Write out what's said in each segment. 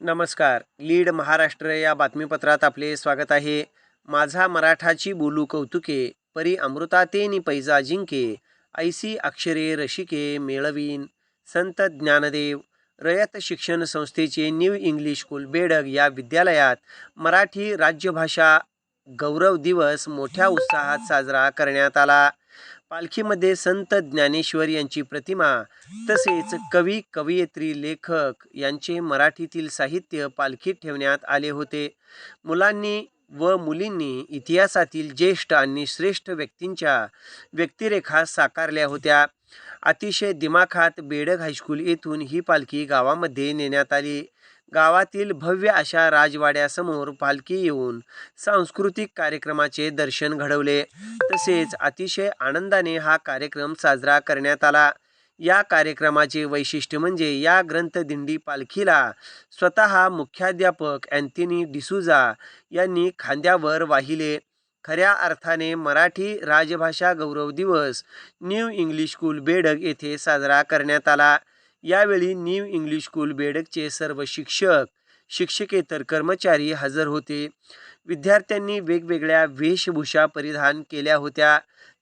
नमस्कार. लीड महाराष्ट्र या बातमीपत्रात आपले स्वागत आहे. माझा मराठाची बोलू कौतुके परी अमृतातेनी पैजा जिंके ऐसी अक्षरे रशिके मेळवीन संत ज्ञानदेव रयत शिक्षण संस्थेचे न्यू इंग्लिश स्कूल बेडग या विद्यालयात मराठी राज्यभाषा गौरव दिवस मोठ्या उत्साहात साजरा करण्यात आला. पालखीमध्ये संत ज्ञानेश्वर यांची प्रतिमा तसेच कवी कवयित्री लेखक यांचे मराठीतील साहित्य पालखीत ठेवण्यात आले होते. मुलांनी व मुलींनी इतिहासातील ज्येष्ठ आणि श्रेष्ठ व्यक्तींच्या व्यक्तिरेखा साकारल्या होत्या. अतिशय दिमाखात बेडग हायस्कूल येथून ही पालखी गावामध्ये नेण्यात आली. गावातील भव्य अशा राजवाड्यासमोर पालखी येऊन सांस्कृतिक कार्यक्रमाचे दर्शन घडवले. तसेच अतिशय आनंदाने हा कार्यक्रम साजरा करण्यात आला. या कार्यक्रमाचे वैशिष्ट्य म्हणजे या ग्रंथदिंडी पालखीला स्वतः मुख्याध्यापक अँथनी डिसुजा यांनी खांद्यावर वाहिले. खऱ्या अर्थाने मराठी राजभाषा गौरव दिवस न्यू इंग्लिश स्कूल बेडग येथे साजरा करण्यात आला. यावेळी न्यू इंग्लिश स्कूल बेडगचे सर्व शिक्षक शिक्षकेतर कर्मचारी हजर होते. विद्यार्थ्यांनी वेगवेगळ्या वेशभूषा परिधान केल्या होत्या.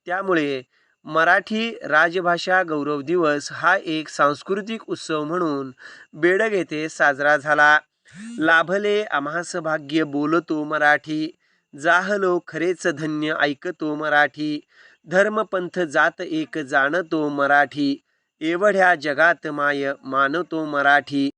त्यामुळे मराठी राजभाषा गौरव दिवस हा एक सांस्कृतिक उत्सव म्हणून बेडग येथे साजरा झाला. लाभले आम्हास भाग्य बोलतो मराठी. जाहलो खरेच धन्य ऐकतो मराठी. धर्मपंथ जात एक जाणतो मराठी. एवढ्या जगात माय मानतो मराठी.